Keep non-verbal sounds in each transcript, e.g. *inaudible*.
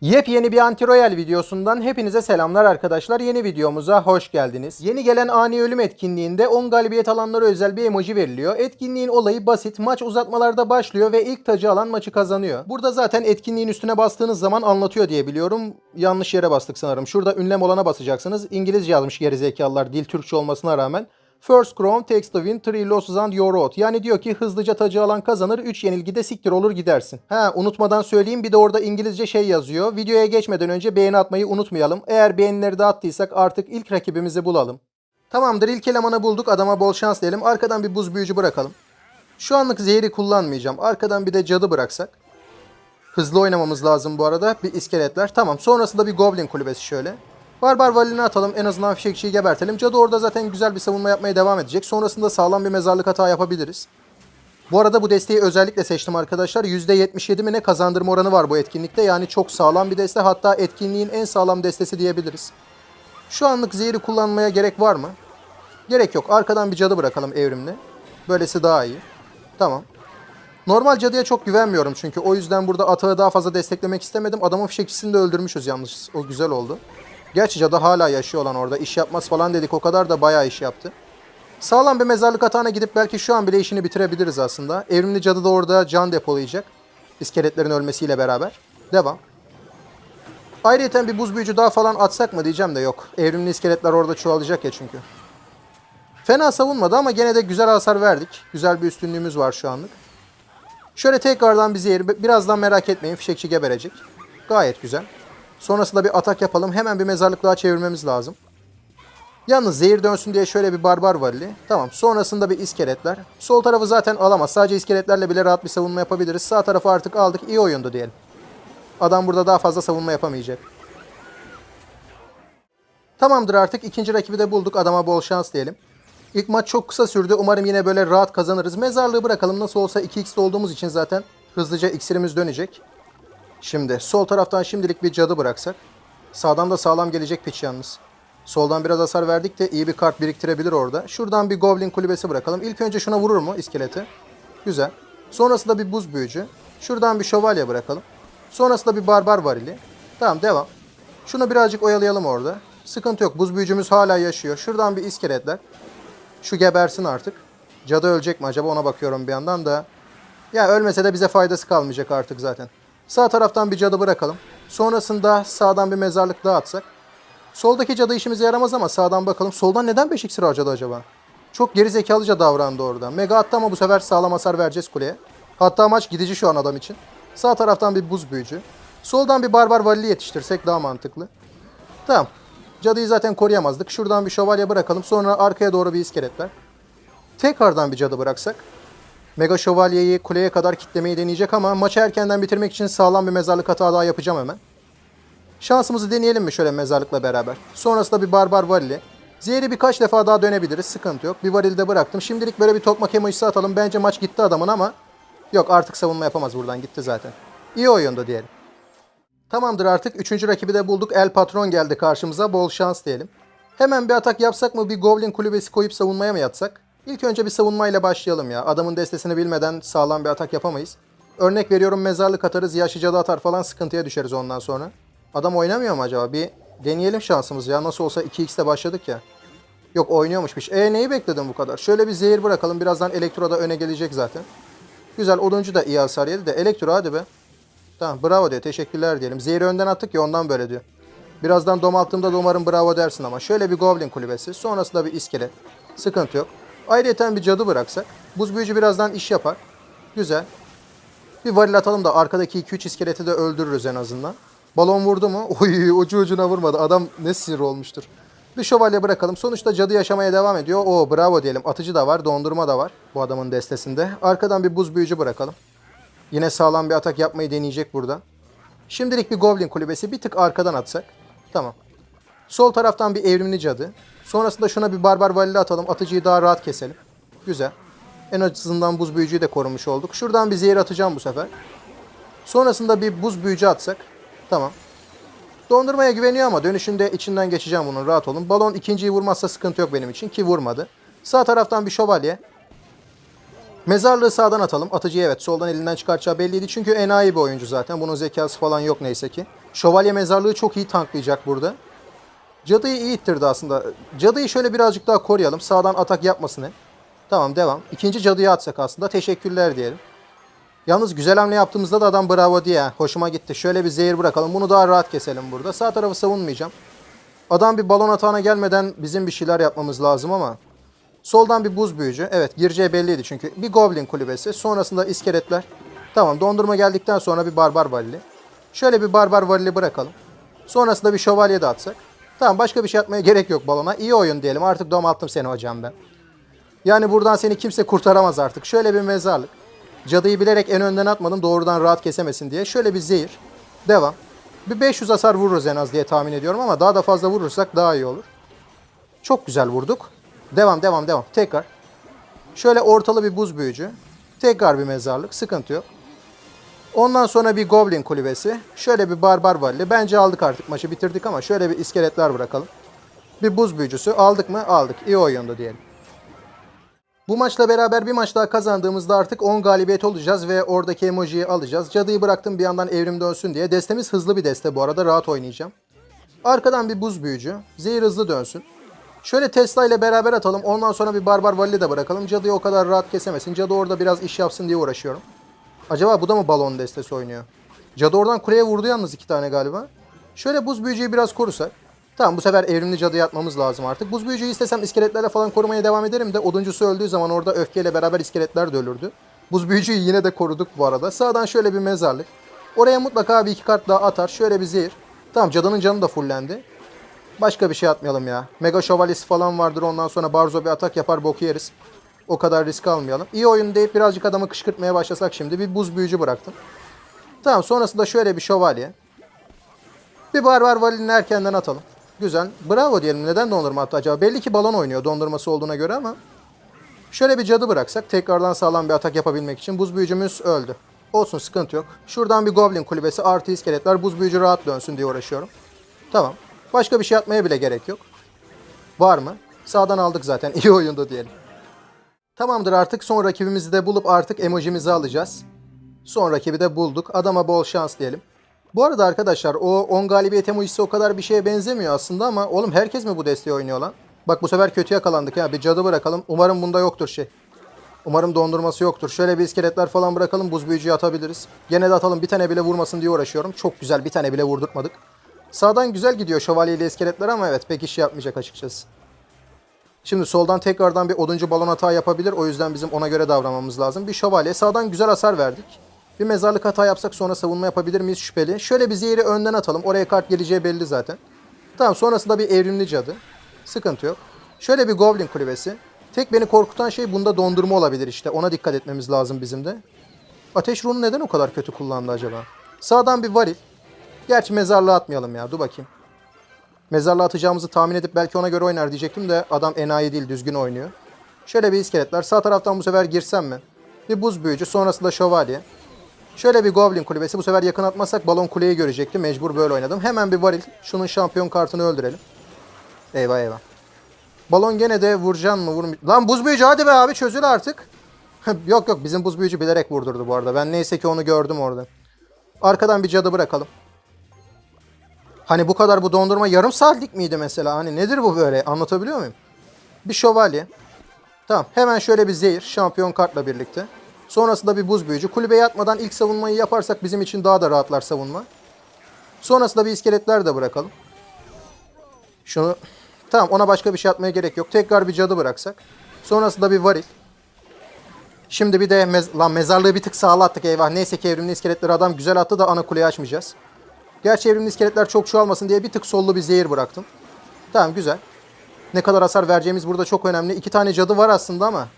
Yepyeni bir anti-royal videosundan hepinize selamlar arkadaşlar. Yeni videomuza hoş geldiniz. Yeni gelen ani ölüm etkinliğinde 10 galibiyet alanlara özel bir emoji veriliyor. Etkinliğin olayı basit. Maç uzatmalarda başlıyor ve ilk tacı alan maçı kazanıyor. Burada zaten etkinliğin üstüne bastığınız zaman anlatıyor diye biliyorum. Yanlış yere bastık sanırım. Şurada ünlem olana basacaksınız. İngilizce yazmış gerizekalılar dil Türkçe olmasına rağmen. First Crown takes the win, 3 losses and you're out. Yani diyor ki hızlıca tacı alan kazanır, 3 yenilgide siktir olur gidersin. Ha unutmadan söyleyeyim bir de orada İngilizce şey yazıyor. Videoya geçmeden önce beğeni atmayı unutmayalım. Eğer beğenileri de attıysak artık ilk rakibimizi bulalım. Tamamdır ilk elemanı bulduk adama bol şans diyelim. Arkadan bir buz büyücü bırakalım. Şu anlık zehri kullanmayacağım. Arkadan bir de cadı bıraksak. Hızlı oynamamız lazım bu arada. Bir iskeletler. Tamam. Sonrasında bir goblin kulübesi şöyle. Barbar valini atalım. En azından fişekçiyi gebertelim. Cadı orada zaten güzel bir savunma yapmaya devam edecek. Sonrasında sağlam bir mezarlık hata yapabiliriz. Bu arada bu desteği özellikle seçtim arkadaşlar. %77 mi ne kazandırma oranı var bu etkinlikte. Yani çok sağlam bir deste. Hatta etkinliğin en sağlam destesi diyebiliriz. Şu anlık zehri kullanmaya gerek var mı? Gerek yok. Arkadan bir cadı bırakalım evrimli. Böylesi daha iyi. Tamam. Normal cadıya çok güvenmiyorum çünkü o yüzden burada atağı daha fazla desteklemek istemedim. Adamın fişekçisini de öldürmüşüz yalnız. O güzel oldu. Gerçi cadı hala yaşıyor olan orada. İş yapmaz falan dedik o kadar da bayağı iş yaptı. Sağlam bir mezarlık atağına gidip belki şu an bile işini bitirebiliriz aslında. Evrimli cadı da orada can depolayacak. İskeletlerin ölmesiyle beraber. Devam. Ayrıca bir buz büyücü daha falan atsak mı diyeceğim de yok. Evrimli iskeletler orada çoğalacak ya çünkü. Fena savunmadı ama gene de güzel hasar verdik. Güzel bir üstünlüğümüz var şu anlık. Şöyle tekrardan bir zehir. Birazdan merak etmeyin fişekçi geberecek. Gayet güzel. Sonrasında bir atak yapalım. Hemen bir mezarlık daha çevirmemiz lazım. Yalnız zehir dönsün diye şöyle bir barbar varili. Tamam. Sonrasında bir iskeletler. Sol tarafı zaten alamaz. Sadece iskeletlerle bile rahat bir savunma yapabiliriz. Sağ tarafı artık aldık. İyi oyundu diyelim. Adam burada daha fazla savunma yapamayacak. Tamamdır artık. ikinci rakibi de bulduk. Adama bol şans diyelim. İlk maç çok kısa sürdü. Umarım yine böyle rahat kazanırız. Mezarlığı bırakalım. Nasıl olsa 2x'de olduğumuz için zaten hızlıca iksirimiz dönecek. Şimdi sol taraftan şimdilik bir cadı bıraksak. Sağdan da sağlam gelecek piç yalnız. Soldan biraz hasar verdik de iyi bir kart biriktirebilir orada. Şuradan bir goblin kulübesi bırakalım. İlk önce şuna vurur mu iskeleti? Güzel. Sonrasında bir buz büyücü. Şuradan bir şövalye bırakalım. Sonrasında bir barbar varili. Tamam devam. Şunu birazcık oyalayalım orada. Sıkıntı yok. Buz büyücümüz hala yaşıyor. Şuradan bir iskeletler. Şu gebersin artık. Cadı ölecek mi acaba ona bakıyorum bir yandan da. Ya ölmese de bize faydası kalmayacak artık zaten. Sağ taraftan bir cadı bırakalım. Sonrasında sağdan bir mezarlık daha atsak. Soldaki cadı işimize yaramaz ama sağdan bakalım. Soldan neden 5 iksir harcadı acaba? Çok gerizekalıca davrandı orada. Mega attı ama bu sefer sağlam hasar vereceğiz kuleye. Hatta maç gidici şu an adam için. Sağ taraftan bir buz büyücü. Soldan bir barbar valili yetiştirsek daha mantıklı. Tamam. Cadıyı zaten koruyamazdık. Şuradan bir şövalye bırakalım. Sonra arkaya doğru bir iskeletler. Tekrardan bir cadı bıraksak. Mega Şövalye'yi kuleye kadar kitlemeyi deneyecek ama maçı erkenden bitirmek için sağlam bir mezarlık hata daha yapacağım hemen. Şansımızı deneyelim mi şöyle mezarlıkla beraber. Sonrasında bir barbar varili. Zehri birkaç defa daha dönebiliriz. Sıkıntı yok. Bir varili de bıraktım. Şimdilik böyle bir tokmak emojisi atalım. Bence maç gitti adamın ama yok artık savunma yapamaz buradan. Gitti zaten. İyi oyundu diyelim. Tamamdır artık. Üçüncü rakibi de bulduk. El Patron geldi karşımıza. Bol şans diyelim. Hemen bir atak yapsak mı? Bir Goblin kulübesi koyup savunmaya mı yatsak? İlk önce bir savunmayla başlayalım ya. Adamın destesini bilmeden sağlam bir atak yapamayız. Örnek veriyorum mezarlık atarız, yaşlı cadı atar falan sıkıntıya düşeriz ondan sonra. Adam oynamıyor mu acaba? Bir deneyelim şansımızı ya. Nasıl olsa 2x'te başladık ya. Yok oynuyormuşmuş. E neyi bekledin bu kadar? Şöyle bir zehir bırakalım. Birazdan Elektro da öne gelecek zaten. Güzel. Oduncu da iyi hasar yedi de. Elektro hadi be. Tamam bravo diyor. Teşekkürler diyelim. Zehri önden attık ya ondan böyle diyor. Birazdan domalttığımda da umarım bravo dersin ama. Şöyle bir Goblin kulübesi. Sonrasında bir iskelet. Sıkıntı yok. Ayrıca bir cadı bıraksak. Buz büyücü birazdan iş yapar. Güzel. Bir varil atalım da arkadaki 2-3 iskeleti de öldürürüz en azından. Balon vurdu mu? *laughs* Oy ucu ucuna vurmadı. Adam ne sinir olmuştur. Bir şövalye bırakalım. Sonuçta cadı yaşamaya devam ediyor. Oo bravo diyelim. Atıcı da var. Dondurma da var. Bu adamın destesinde. Arkadan bir buz büyücü bırakalım. Yine sağlam bir atak yapmayı deneyecek burada. Şimdilik bir Goblin kulübesi. Bir tık arkadan atsak. Tamam. Sol taraftan bir evrimli cadı. Sonrasında şuna bir barbar valili atalım. Atıcıyı daha rahat keselim. Güzel. En azından buz büyücüyü de korumuş olduk. Şuradan bir zehir atacağım bu sefer. Sonrasında bir buz büyücü atsak. Tamam. Dondurmaya güveniyor ama dönüşünde içinden geçeceğim bunun rahat olun. Balon ikinciyi vurmazsa sıkıntı yok benim için ki vurmadı. Sağ taraftan bir şövalye. Mezarlığı sağdan atalım. Atıcıyı evet soldan elinden çıkartacağı belliydi. Çünkü enayi bir oyuncu zaten. Bunun zekası falan yok neyse ki. Şövalye mezarlığı çok iyi tanklayacak burada. Cadıyı iyi ittirdi aslında. Cadıyı şöyle birazcık daha koruyalım. Sağdan atak yapmasını. Tamam devam. İkinci cadıyı atsak aslında. Teşekkürler diyelim. Yalnız güzel hamle yaptığımızda da adam bravo diye. Hoşuma gitti. Şöyle bir zehir bırakalım. Bunu daha rahat keselim burada. Sağ tarafı savunmayacağım. Adam bir balon atağına gelmeden bizim bir şeyler yapmamız lazım ama. Soldan bir buz büyücü. Evet gireceği belliydi çünkü. Bir goblin kulübesi. Sonrasında iskeletler. Tamam dondurma geldikten sonra bir barbar valili. Şöyle bir barbar valili bırakalım. Sonrasında bir şövalye de atsak. Tamam başka bir şey atmaya gerek yok balona. İyi oyun diyelim. Artık domalttım seni hocam ben. Yani buradan seni kimse kurtaramaz artık. Şöyle bir mezarlık. Cadıyı bilerek en önden atmadım doğrudan rahat kesemesin diye. Şöyle bir zehir. Devam. Bir 500 hasar vururuz en az diye tahmin ediyorum ama daha da fazla vurursak daha iyi olur. Çok güzel vurduk. Devam devam devam. Tekrar. Şöyle ortalı bir buz büyücü. Tekrar bir mezarlık. Sıkıntı yok. Ondan sonra bir goblin kulübesi. Şöyle bir barbar valli. Bence aldık artık maçı bitirdik ama şöyle bir iskeletler bırakalım. Bir buz büyücüsü aldık mı? Aldık. İyi oyundu diyelim. Bu maçla beraber bir maç daha kazandığımızda artık 10 galibiyet olacağız ve oradaki emojiyi alacağız. Cadıyı bıraktım bir yandan evrim dönsün diye. Destemiz hızlı bir deste bu arada rahat oynayacağım. Arkadan bir buz büyücü. Zehir hızlı dönsün. Şöyle Tesla ile beraber atalım. Ondan sonra bir Barbar Valli de bırakalım. Cadıyı o kadar rahat kesemesin. Cadı orada biraz iş yapsın diye uğraşıyorum. Acaba bu da mı balon destesi oynuyor? Cadı oradan kuleye vurdu yalnız iki tane galiba. Şöyle buz büyücüyü biraz korusak. Tamam bu sefer evrimli cadıyı atmamız lazım artık. Buz büyücüyü istesem iskeletlerle falan korumaya devam ederim de oduncusu öldüğü zaman orada öfkeyle beraber iskeletler de ölürdü. Buz büyücüyü yine de koruduk bu arada. Sağdan şöyle bir mezarlık. Oraya mutlaka bir iki kart daha atar. Şöyle bir zehir. Tamam cadının canı da fullendi. Başka bir şey atmayalım ya. Mega şövalyesi falan vardır ondan sonra Barzo bir atak yapar boku yeriz. O kadar risk almayalım. İyi oyun deyip birazcık adamı kışkırtmaya başlasak şimdi. Bir buz büyücü bıraktım. Tamam sonrasında şöyle bir şövalye. Bir barbar valini erkenden atalım. Güzel. Bravo diyelim. Neden dondurma attı acaba? Belli ki balon oynuyor dondurması olduğuna göre ama. Şöyle bir cadı bıraksak tekrardan sağlam bir atak yapabilmek için buz büyücümüz öldü. Olsun sıkıntı yok. Şuradan bir goblin kulübesi artı iskeletler buz büyücü rahat dönsün diye uğraşıyorum. Tamam. Başka bir şey yapmaya bile gerek yok. Var mı? Sağdan aldık zaten. *laughs* İyi oyundu diyelim. Tamamdır artık son rakibimizi de bulup artık emojimizi alacağız. Son rakibi de bulduk. Adama bol şans diyelim. Bu arada arkadaşlar o 10 galibiyet emojisi o kadar bir şeye benzemiyor aslında ama oğlum herkes mi bu desteği oynuyor lan? Bak bu sefer kötü yakalandık ya. Bir cadı bırakalım. Umarım bunda yoktur şey. Umarım dondurması yoktur. Şöyle bir iskeletler falan bırakalım. Buz büyücüyü atabiliriz. Gene de atalım. Bir tane bile vurmasın diye uğraşıyorum. Çok güzel. Bir tane bile vurdurtmadık. Sağdan güzel gidiyor şövalye ile iskeletler ama evet pek iş yapmayacak açıkçası. Şimdi soldan tekrardan bir oduncu balon hata yapabilir. O yüzden bizim ona göre davranmamız lazım. Bir şövalye. Sağdan güzel hasar verdik. Bir mezarlık hata yapsak sonra savunma yapabilir miyiz şüpheli. Şöyle bir zehri önden atalım. Oraya kart geleceği belli zaten. Tamam sonrasında bir evrimli cadı. Sıkıntı yok. Şöyle bir goblin kulübesi. Tek beni korkutan şey bunda dondurma olabilir işte. Ona dikkat etmemiz lazım bizim de. Ateş ruhunu neden o kadar kötü kullandı acaba? Sağdan bir varil. Gerçi mezarlığa atmayalım ya. Dur bakayım. Mezarlığa atacağımızı tahmin edip belki ona göre oynar diyecektim de adam enayi değil düzgün oynuyor. Şöyle bir iskeletler. Sağ taraftan bu sefer girsem mi? Bir buz büyücü sonrasında şövalye. Şöyle bir goblin kulübesi. Bu sefer yakın atmazsak balon kuleyi görecekti. Mecbur böyle oynadım. Hemen bir varil. Şunun şampiyon kartını öldürelim. Eyvah eyvah. Balon gene de vuracan mı vurmuş. Lan buz büyücü hadi be abi çözül artık. *laughs* yok yok bizim buz büyücü bilerek vurdurdu bu arada. Ben neyse ki onu gördüm orada. Arkadan bir cadı bırakalım. Hani bu kadar bu dondurma yarım saatlik miydi mesela? Hani nedir bu böyle? Anlatabiliyor muyum? Bir şövalye. Tamam hemen şöyle bir zehir şampiyon kartla birlikte. Sonrasında bir buz büyücü. Kulübeye atmadan ilk savunmayı yaparsak bizim için daha da rahatlar savunma. Sonrasında bir iskeletler de bırakalım. Şunu tamam ona başka bir şey atmaya gerek yok. Tekrar bir cadı bıraksak. Sonrasında bir varil. Şimdi bir de mez lan mezarlığı bir tık sağla attık eyvah. Neyse ki evrimli iskeletleri adam güzel attı da ana kuleyi açmayacağız. Gerçi evrimli iskeletler çok çoğalmasın diye bir tık sollu bir zehir bıraktım. Tamam güzel. Ne kadar hasar vereceğimiz burada çok önemli. İki tane cadı var aslında ama.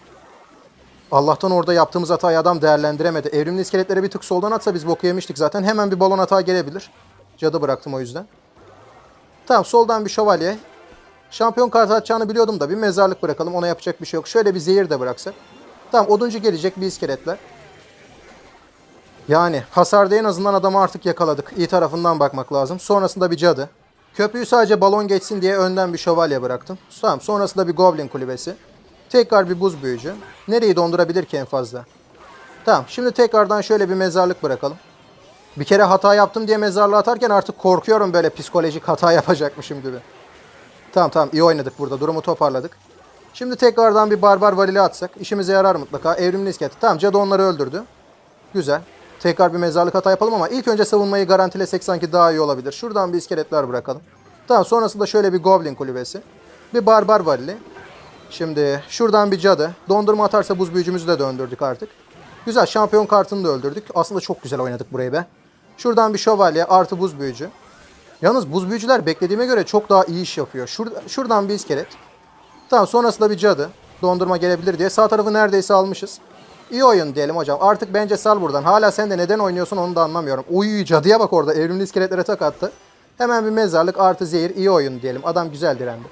Allah'tan orada yaptığımız hatayı adam değerlendiremedi. Evrimli iskeletlere bir tık soldan atsa biz boku yemiştik zaten. Hemen bir balon hata gelebilir. Cadı bıraktım o yüzden. Tamam soldan bir şövalye. Şampiyon kartı atacağını biliyordum da bir mezarlık bırakalım. Ona yapacak bir şey yok. Şöyle bir zehir de bıraksak. Tamam oduncu gelecek bir iskeletler. Yani hasarda en azından adamı artık yakaladık. İyi tarafından bakmak lazım. Sonrasında bir cadı. Köprüyü sadece balon geçsin diye önden bir şövalye bıraktım. Tamam sonrasında bir goblin kulübesi. Tekrar bir buz büyücü. Nereyi dondurabilir ki en fazla? Tamam şimdi tekrardan şöyle bir mezarlık bırakalım. Bir kere hata yaptım diye mezarlığa atarken artık korkuyorum böyle psikolojik hata *laughs* yapacakmışım gibi. Tamam tamam iyi oynadık burada. Durumu toparladık. Şimdi tekrardan bir barbar valili atsak işimize yarar mutlaka. Evrimli iskelet. Tamam cadı onları öldürdü. Güzel. Tekrar bir mezarlık hata yapalım ama ilk önce savunmayı garantilesek sanki daha iyi olabilir. Şuradan bir iskeletler bırakalım. Tamam sonrasında şöyle bir goblin kulübesi. Bir barbar valili. Şimdi şuradan bir cadı. Dondurma atarsa buz büyücümüzü de döndürdük artık. Güzel şampiyon kartını da öldürdük. Aslında çok güzel oynadık burayı be. Şuradan bir şövalye artı buz büyücü. Yalnız buz büyücüler beklediğime göre çok daha iyi iş yapıyor. Şurada, şuradan bir iskelet. Tamam sonrasında bir cadı. Dondurma gelebilir diye. Sağ tarafı neredeyse almışız. İyi oyun diyelim hocam. Artık bence sal buradan. Hala sen de neden oynuyorsun onu da anlamıyorum. Uy cadıya bak orada. Evrimli iskeletlere tak attı. Hemen bir mezarlık artı zehir. iyi oyun diyelim. Adam güzel direndi.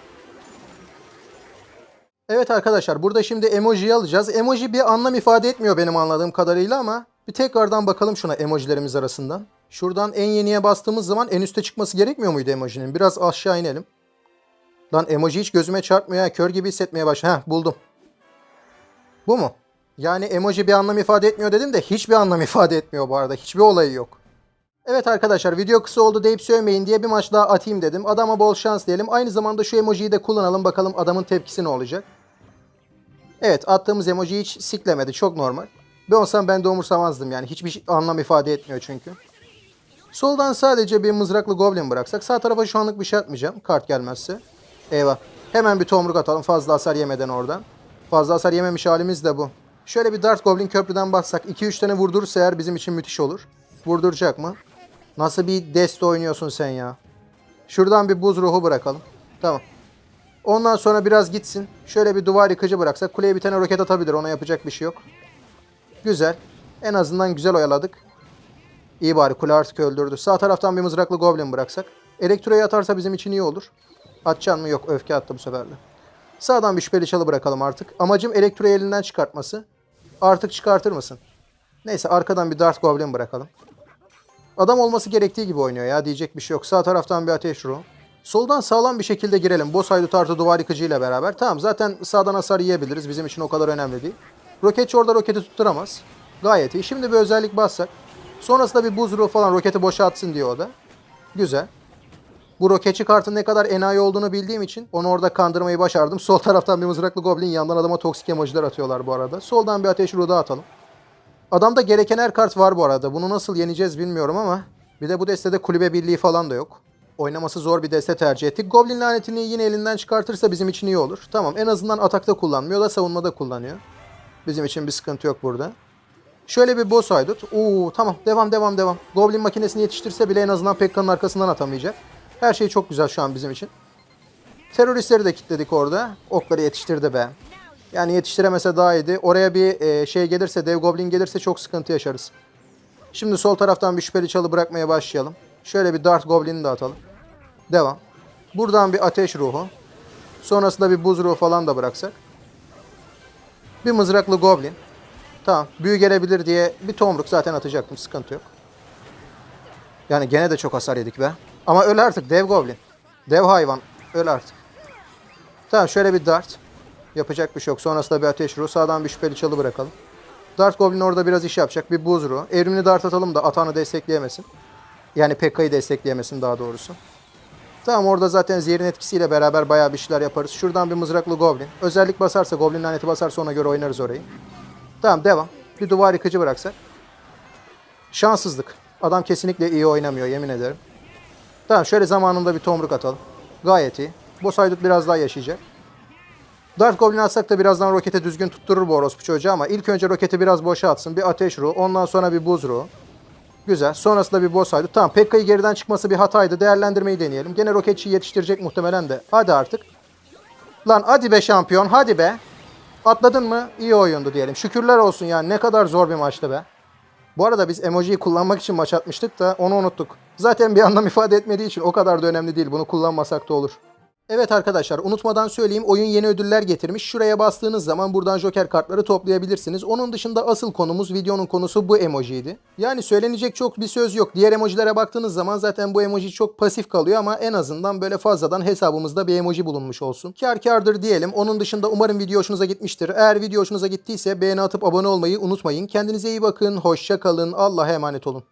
Evet arkadaşlar burada şimdi emojiyi alacağız. Emoji bir anlam ifade etmiyor benim anladığım kadarıyla ama bir tekrardan bakalım şuna emojilerimiz arasından. Şuradan en yeniye bastığımız zaman en üste çıkması gerekmiyor muydu emojinin? Biraz aşağı inelim. Lan emoji hiç gözüme çarpmıyor. Kör gibi hissetmeye başladım. Heh buldum. Bu mu? Yani emoji bir anlam ifade etmiyor dedim de hiçbir anlam *laughs* ifade etmiyor bu arada. Hiçbir olayı yok. Evet arkadaşlar video kısa oldu deyip sövmeyin diye bir maç daha atayım dedim. Adama bol şans diyelim. Aynı zamanda şu emojiyi de kullanalım bakalım adamın tepkisi ne olacak. Evet attığımız emoji hiç siklemedi. Çok normal. Ben olsam ben de umursamazdım yani. Hiçbir anlam ifade etmiyor çünkü. Soldan sadece bir mızraklı goblin bıraksak sağ tarafa şu anlık bir şey atmayacağım. Kart gelmezse. Eyvah. Hemen bir tomruk atalım fazla hasar yemeden oradan. Fazla hasar yememiş halimiz de bu. Şöyle bir Dart Goblin köprüden bassak 2-3 tane vurdurursa eğer bizim için müthiş olur. Vurduracak mı? Nasıl bir deste oynuyorsun sen ya? Şuradan bir buz ruhu bırakalım. Tamam. Ondan sonra biraz gitsin. Şöyle bir duvar yıkıcı bıraksak kuleye bir tane roket atabilir. Ona yapacak bir şey yok. Güzel. En azından güzel oyaladık. İyi bari kule artık öldürdü. Sağ taraftan bir mızraklı goblin bıraksak. Elektroyu atarsa bizim için iyi olur. Atcan mı? Yok öfke attı bu sefer de. Sağdan bir şüpheli çalı bırakalım artık. Amacım elektroyu elinden çıkartması. Artık çıkartır mısın? Neyse arkadan bir Dart Goblin bırakalım. Adam olması gerektiği gibi oynuyor ya diyecek bir şey yok. Sağ taraftan bir ateş ruhu. Soldan sağlam bir şekilde girelim. Boss haydut artı duvar yıkıcı ile beraber. Tamam zaten sağdan hasar yiyebiliriz. Bizim için o kadar önemli değil. Roketçi orada roketi tutturamaz. Gayet iyi. Şimdi bir özellik bassak. Sonrasında bir buz ruhu falan roketi boşa atsın diyor o da. Güzel. Bu roketçi kartın ne kadar enayi olduğunu bildiğim için onu orada kandırmayı başardım. Sol taraftan bir mızraklı goblin yandan adama toksik emojiler atıyorlar bu arada. Soldan bir ateş ruhu daha atalım. Adamda gereken her kart var bu arada. Bunu nasıl yeneceğiz bilmiyorum ama bir de bu destede kulübe birliği falan da yok. Oynaması zor bir deste tercih ettik. Goblin lanetini yine elinden çıkartırsa bizim için iyi olur. Tamam en azından atakta kullanmıyor da savunmada kullanıyor. Bizim için bir sıkıntı yok burada. Şöyle bir boss haydut. Oo tamam devam devam devam. Goblin makinesini yetiştirse bile en azından Pekka'nın arkasından atamayacak. Her şey çok güzel şu an bizim için. Teröristleri de kilitledik orada. Okları yetiştirdi be. Yani yetiştiremese daha iyiydi. Oraya bir e, şey gelirse, dev goblin gelirse çok sıkıntı yaşarız. Şimdi sol taraftan bir şüpheli çalı bırakmaya başlayalım. Şöyle bir dart goblini de atalım. Devam. Buradan bir ateş ruhu. Sonrasında bir buz ruhu falan da bıraksak. Bir mızraklı goblin. Tamam. Büyü gelebilir diye bir tomruk zaten atacaktım. Sıkıntı yok. Yani gene de çok hasar yedik be. Ama öl artık dev goblin. Dev hayvan. Öl artık. Tamam şöyle bir dart. Yapacak bir şey yok. Sonrasında bir ateş ruhu. Sağdan bir şüpheli çalı bırakalım. Dart Goblin orada biraz iş yapacak. Bir buz ruhu. Evrimli dart atalım da Atan'ı destekleyemesin. Yani Pekka'yı destekleyemesin daha doğrusu. Tamam orada zaten zehrin etkisiyle beraber bayağı bir şeyler yaparız. Şuradan bir mızraklı Goblin. Özellik basarsa, Goblin laneti basarsa ona göre oynarız orayı. Tamam devam. Bir duvar yıkıcı bıraksak. Şanssızlık. Adam kesinlikle iyi oynamıyor yemin ederim. Tamam şöyle zamanında bir tomruk atalım. Gayet iyi. Boss haydut biraz daha yaşayacak. Dart Goblin atsak da birazdan rokete düzgün tutturur bu orospu çocuğu ama ilk önce roketi biraz boşa atsın. Bir ateş ruhu, ondan sonra bir buz ruhu. Güzel. Sonrasında bir boss haydut. Tamam Pekka'yı geriden çıkması bir hataydı. Değerlendirmeyi deneyelim. Gene roketçiyi yetiştirecek muhtemelen de. Hadi artık. Lan hadi be şampiyon hadi be. Atladın mı? İyi oyundu diyelim. Şükürler olsun yani ne kadar zor bir maçtı be. Bu arada biz emojiyi kullanmak için maç atmıştık da onu unuttuk. Zaten bir anlam ifade etmediği için o kadar da önemli değil. Bunu kullanmasak da olur. Evet arkadaşlar unutmadan söyleyeyim oyun yeni ödüller getirmiş. Şuraya bastığınız zaman buradan joker kartları toplayabilirsiniz. Onun dışında asıl konumuz videonun konusu bu emojiydi. Yani söylenecek çok bir söz yok. Diğer emojilere baktığınız zaman zaten bu emoji çok pasif kalıyor ama en azından böyle fazladan hesabımızda bir emoji bulunmuş olsun. Kar kardır diyelim. Onun dışında umarım video hoşunuza gitmiştir. Eğer video hoşunuza gittiyse beğeni atıp abone olmayı unutmayın. Kendinize iyi bakın. Hoşça kalın. Allah'a emanet olun.